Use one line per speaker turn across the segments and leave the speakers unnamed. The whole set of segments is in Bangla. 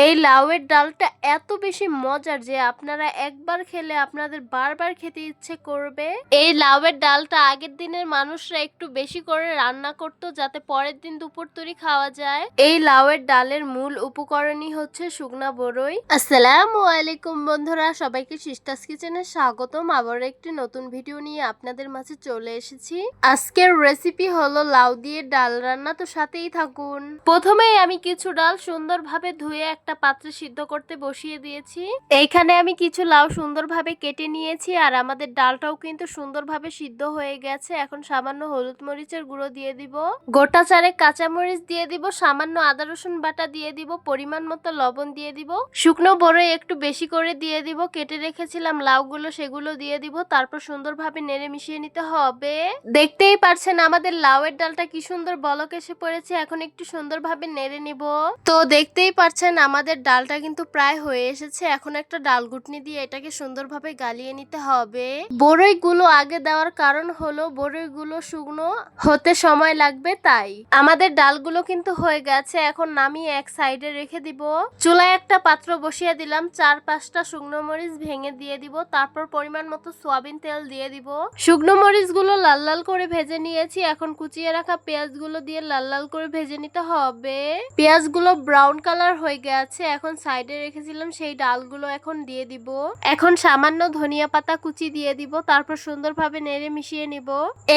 এই লাউয়ের ডালটা এত বেশি মজার যে আপনারা একবার খেলে আপনাদের বারবার খেতে ইচ্ছে করবে। এই লাউয়ের ডালটা আগের দিনের মানুষরা একটু বেশি করে রান্না করতো যাতে পরের দিন দুপুর তরি খাওয়া যায়। এই লাউয়ের ডালের মূল উপকরণই হচ্ছে শুকনা বড়ই আসসালামু আলাইকুম বন্ধুরা, সবাইকে সিস্টাস কিচেনে স্বাগতম। আবার একটি নতুন ভিডিও নিয়ে আপনাদের মাঝে চলে এসেছি। আজকের রেসিপি হলো লাউ দিয়ে ডাল রান্না, তো সাথেই থাকুন। প্রথমেই আমি কিছু ডাল সুন্দরভাবে ধুয়ে একটা পাত্রে সিদ্ধ করতে বসিয়ে দিয়েছি। এইখানে আমি কিছু লাউ সুন্দরভাবে কেটে নিয়েছি আর আমাদের ডালটাও কিন্তু সুন্দরভাবে সিদ্ধ হয়ে গেছে। এখন সামান্য হলুদ মরিচের গুঁড়ো দিয়ে দিব। গোটা চারেক কাঁচামরিচ দিয়ে দিব, সামান্য আদা রসুন বাটা দিয়ে দিব, পরিমাণ মতো লবণ দিয়ে দিব। শুকনো বড়ই একটু বেশি করে দিয়ে দিব, কেটে রেখেছিলাম লাউগুলো সেগুলো দিয়ে দিব, তারপর সুন্দরভাবে নেড়ে মিশিয়ে নিতে হবে। দেখতেই পারছেন আমাদের লাউয়ের ডালটা কি সুন্দর বলক এসে পড়েছে, এখন একটু সুন্দরভাবে নেড়ে নিব। তো দেখতেই পারছেন আমাদের ডালটা কিন্তু প্রায় হয়ে এসেছে। এখন একটা ডাল গুটনি দিয়ে এটাকে সুন্দরভাবে গালিয়ে নিতে হবে। বড়ই গুলো আগে দেওয়ার কারণ হলো বড়ই গুলো শুকনো হতে সময় লাগবে তাই। আমাদের ডালগুলো কিন্তু হয়ে গেছে, এখন নামিয়ে এক সাইডে রেখে দিব। চুলায় একটা পাত্র বসিয়ে দিলাম, চার পাঁচটা শুকনো মরিচ ভেঙে দিয়ে দিব, তারপর পরিমাণ মতো সোয়াবিন তেল দিয়ে দিব। শুকনো মরিচগুলো লাল লাল করে ভেজে নিয়েছি, এখন কুচিয়ে রাখা পেঁয়াজগুলো দিয়ে লাল লাল করে ভেজে নিতে হবে। পেঁয়াজগুলো ব্রাউন কালার হয়ে গেছে এখন সাইডে রেখেছিলাম, সেই ডালগুলো এখন দিয়ে দিব। এখন সামান্য ধনিয়া পাতা কুচি দিয়ে দিব, তারপর সুন্দরভাবে নেড়ে মিশিয়ে নিব।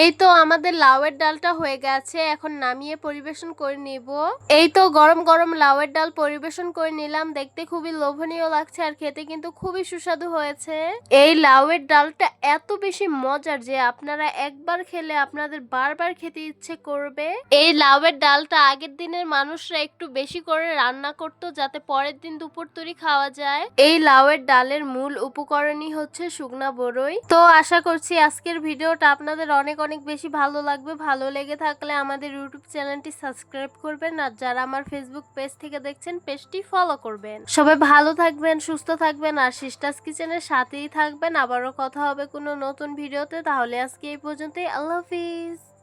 এই তো আমাদের লাউয়ের ডালটা হয়ে গেছে, এখন নামিয়ে পরিবেশন করে নিব। এই তো গরম গরম লাউয়ের ডাল পরিবেশন করে নিলাম, দেখতে খুবই লোভনীয় লাগছে আর খেতে কিন্তু খুবই সুস্বাদু হয়েছে। এই লাউয়ের ডালটা এত বেশি মজার যে আপনারা একবার খেলে আপনাদের বারবার খেতে ইচ্ছে করবে। এই লাউয়ের ডালটা আগের দিনের মানুষরা একটু বেশি করে রান্না করতো যাতে পরের দিন দুপুর তরি খাওয়া যায়। এই লাউয়ের ডালের মূল উপকরণই হচ্ছে শুকনা বড়ই তো আশা করছি আজকের ভিডিওটা আপনাদের অনেক অনেক বেশি ভালো লাগবে। ভালো লেগে থাকলে আমাদের ইউটিউব চ্যানেলটি সাবস্ক্রাইব করবেন আর যারা আমার ফেসবুক পেজ থেকে দেখছেন পেজটি ফলো করবেন। সবাই ভালো থাকবেন, সুস্থ থাকবেন আর সিস্টাস কিচেনের সাথেই থাকবেন। আবারও কথা হবে কোনো নতুন ভিডিওতে। তাহলে আজকে এই পর্যন্তই। আল্লাহ হাফিজ।